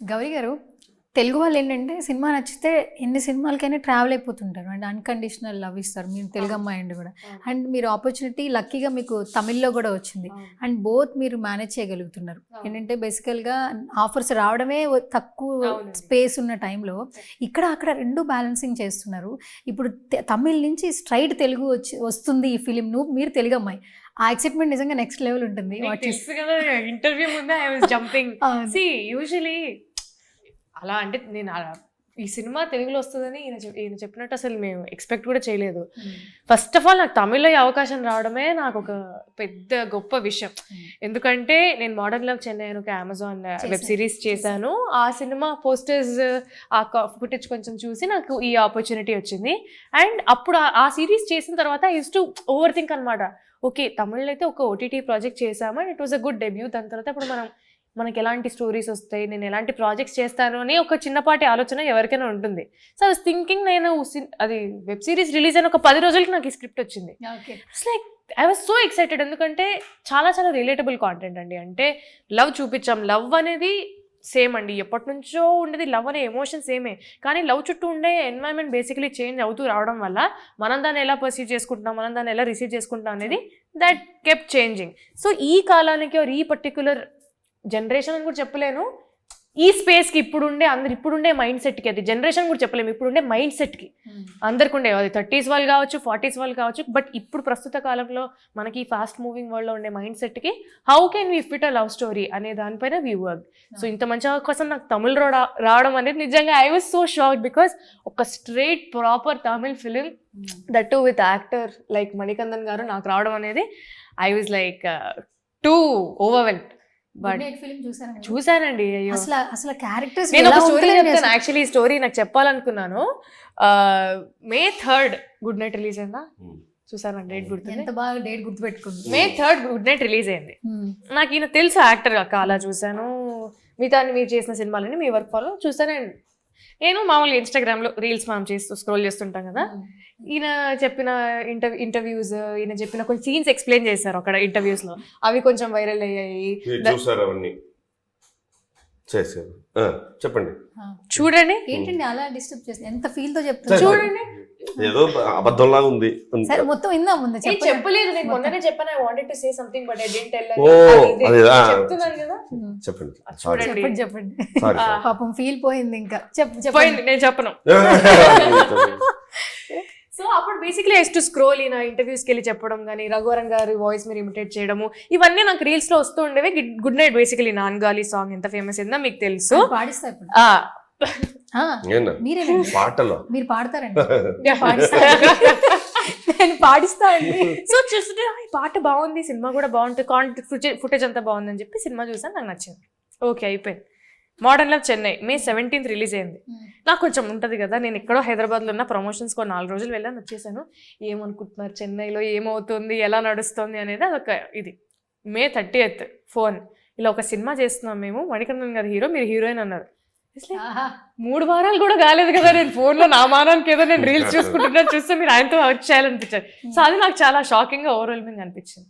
గౌరీ గారు తెలుగు వాళ్ళు ఏంటంటే సినిమా నచ్చితే ఎన్ని సినిమాలకైనా ట్రావెల్ అయిపోతుంటారు. అండ్ అన్కండిషనల్ లవ్ ఇస్తారు. మీరు తెలుగు అమ్మాయి అండి కూడా. అండ్ మీరు ఆపర్చునిటీ లక్కీగా మీకు తమిళ్ళో కూడా వచ్చింది. అండ్ బోత్ మీరు మేనేజ్ చేయగలుగుతున్నారు. ఏంటంటే బేసికల్గా ఆఫర్స్ రావడమే తక్కువ. స్పేస్ ఉన్న టైంలో ఇక్కడ అక్కడ రెండు బ్యాలెన్సింగ్ చేస్తున్నారు. ఇప్పుడు తమిళ్ నుంచి స్ట్రైట్ తెలుగు వచ్చి వస్తుంది ఈ ఫిలిం నువ్వు మీరు తెలుగు అమ్మాయి. ఆ ఎక్సైట్మెంట్ నిజంగా నెక్స్ట్ లెవెల్ ఉంటుంది. ఇంటర్వ్యూ ముందే I was jumping C usually అలా అంటే నేను అలా ఈ సినిమా తెలుగులో వస్తుందని ఈయన ఈయన చెప్పినట్టు అసలు మేము ఎక్స్పెక్ట్ కూడా చేయలేదు. ఫస్ట్ ఆఫ్ ఆల్ నాకు తమిళ్ళో ఈ అవకాశం రావడమే నాకు ఒక పెద్ద గొప్ప విషయం. ఎందుకంటే నేను మోడర్న్ లవ్ చెన్నై అని ఒక అమెజాన్ వెబ్. సిరీస్ చేశాను. ఆ సినిమా పోస్టర్స్ ఆ ఫుటేజ్ కొంచెం చూసి నాకు ఈ ఆపర్చునిటీ వచ్చింది. అండ్ అప్పుడు ఆ- సిరీస్ చేసిన తర్వాత యూస్ టు ఓవర్ థింక్ అనమాట ఓకే తమిళ్ళో అయితే ఒక ఓటీటీ ప్రాజెక్ట్ చేసాము and it was a good debut దాని తర్వాత ఇప్పుడు మనం మనకి ఎలాంటి స్టోరీస్ వస్తాయి నేను ఎలాంటి ప్రాజెక్ట్స్ చేస్తాను అని ఒక చిన్నపాటి ఆలోచన ఎవరికైనా ఉంటుంది. సో ఐ వాస్ థింకింగ్ నేను సి- అది వెబ్ సిరీస్ రిలీజ్ అయిన ఒక పది రోజులకి నాకు ఈ స్క్రిప్ట్ వచ్చింది. It's like I was so excited ఎందుకంటే చాలా చాలా రిలేటబుల్ కాంటెంట్ అండి. అంటే లవ్ చూపించాం. లవ్ అనేది సేమ్ అండి. ఎప్పటి నుంచో ఉండేది లవ్ అనే ఎమోషన్ సేమే కానీ లవ్ చుట్టూ ఉండే ఎన్వైరన్మెంట్ బేసికలీ చేంజ్ అవుతూ రావడం వల్ల మనం దాన్ని ఎలా పర్సీవ్ చేసుకుంటున్నాం మనం దాన్ని ఎలా రిసీవ్ చేసుకుంటాం అనేది దట్ కెప్ చేంజింగ్ సో ఈ కాలానికి ఈ పర్టికులర్ జనరేషన్ అని కూడా చెప్పలేను. ఈ స్పేస్కి ఇప్పుడుండే అందరు ఇప్పుడుండే మైండ్ సెట్కి అది. జనరేషన్ కూడా చెప్పలేము ఇప్పుడుండే మైండ్ సెట్కి అందరికి ఉండే అది థర్టీస్ వాళ్ళు కావచ్చు ఫార్టీస్ వాళ్ళు కావచ్చు బట్ ఇప్పుడు ప్రస్తుత కాలంలో మనకి ఫాస్ట్ మూవింగ్ వరల్డ్లో ఉండే మైండ్ సెట్కి how can we fit a love story అనే దానిపైన వీ వర్క్ సో ఇంత మంచి అవకాశం నాకు తమిళ్ రావడం అనేది నిజంగా I was so shock because ఒక straight proper Tamil film that to with actor like Manikandan garu నాకు రావడం అనేది I was like too overwhelmed but? చూశానండి అయ్యో. అసలు అసలు క్యారెక్టర్స్ నేను ఒక స్టోరీ చెప్తాను. యాక్చువల్లీ ఈ స్టోరీ నాకు చెప్పాలనుకున్నాను. May third Good Night release అయిందా? చూసాను డేట్ గుర్తుంది? ఎంత బాగా date గుర్తుపెట్టుకుంది. May third Good Night release అయింది. నాకు ఈయన తెలుసు యాక్టర్ అక్క అలా చూశాను. మిగతా మీరు చేసిన సినిమాలని మీ వర్క్ ఫాలో చూసాను నేను మామూలుగా ఇన్స్టాగ్రామ్లో రీల్స్ మనం చేస్తూ స్క్రోల్ చేస్తుంటాం కదా. ఈయన చెప్పిన ఇంటర్వ్యూ ఇంటర్వ్యూస్ ఈయన చెప్పిన కొన్ని సీన్స్ ఎక్స్ప్లెయిన్ చేశారు అక్కడ interviews లో. అవి కొంచెం వైరల్ అయ్యాయి. చూసారు అవన్నీ. చేశారు చెప్పండి. చూడండి. ఏంటండి అలా డిస్టర్బ్ చేస్తుంది ఎంత ఫీల్తో చెప్తున్నారు? చూడండి. ఏదో అబద్ధంలాగా ఉంది. సరే మొత్తం ఇందా ముందు. చెప్పలేదు నేను మొన్ననే చెప్పాను I wanted to say something but I didn't tell ఓ, అది, ఆ. చెప్తున్నాను కదా. చెప్పండి. చెప్పండి చెప్పండి. పాపం ఫీల్ పోయింది ఇంకా. చెప్పు చెప్పండి. నేను చెప్పను. సో అప్పుడు బేసిక్లీ ఐస్ టు స్క్రోల్ ఈయన ఇంటర్వ్యూస్కి వెళ్ళి చెప్పడం కానీ రఘువరన్ గారి వాయిస్ మీరు ఇమిటేట్ చేయడము ఇవన్నీ నాకు రీల్స్లో వస్తూ ఉండేవి. Good Night basically Naangaali song ఎంత ఫేమస్ అయిందో మీకు తెలుసు. పాటలో. మీరు పాడతారండి. నేను పాడిస్తా అండి. సో చూస్తుంటే "ఆ, ఈ పాట బాగుంది సినిమా కూడా బాగుంటుంది కాంటెంట్ ఫుటేజ్ అంతా బాగుందని చెప్పి సినిమా చూసాను నాకు నచ్చింది. ఓకే అయిపోయింది. Modern Love Chennai May seventeenth release అయింది. నాకు కొంచెం ఉంటుంది కదా నేను ఎక్కడో హైదరాబాద్లో ఉన్న ప్రమోషన్స్ కూడా నాలుగు రోజులు వెళ్ళాను వచ్చేసాను. ఏమనుకుంటున్నారు చెన్నైలో ఏమవుతుంది ఎలా నడుస్తుంది అనేది అదొక ఇది. May thirty eighth phone. ఇలా ఒక సినిమా చేస్తున్నాం మేము. మణికందన్ గారు హీరో మీరు హీరోయిన్ అన్నారు. మూడు వారాలు కూడా కాలేదు కదా నేను ఫోన్లో నా మానానికి ఏదో నేను రీల్స్ చూసుకుంటున్నాను చూస్తే మీరు ఆయనతో వర్క్ చేయాలనిపించారు. సో అది నాకు చాలా షాకింగ్గా ఓవర్వెల్మింగ్ అనిపించింది.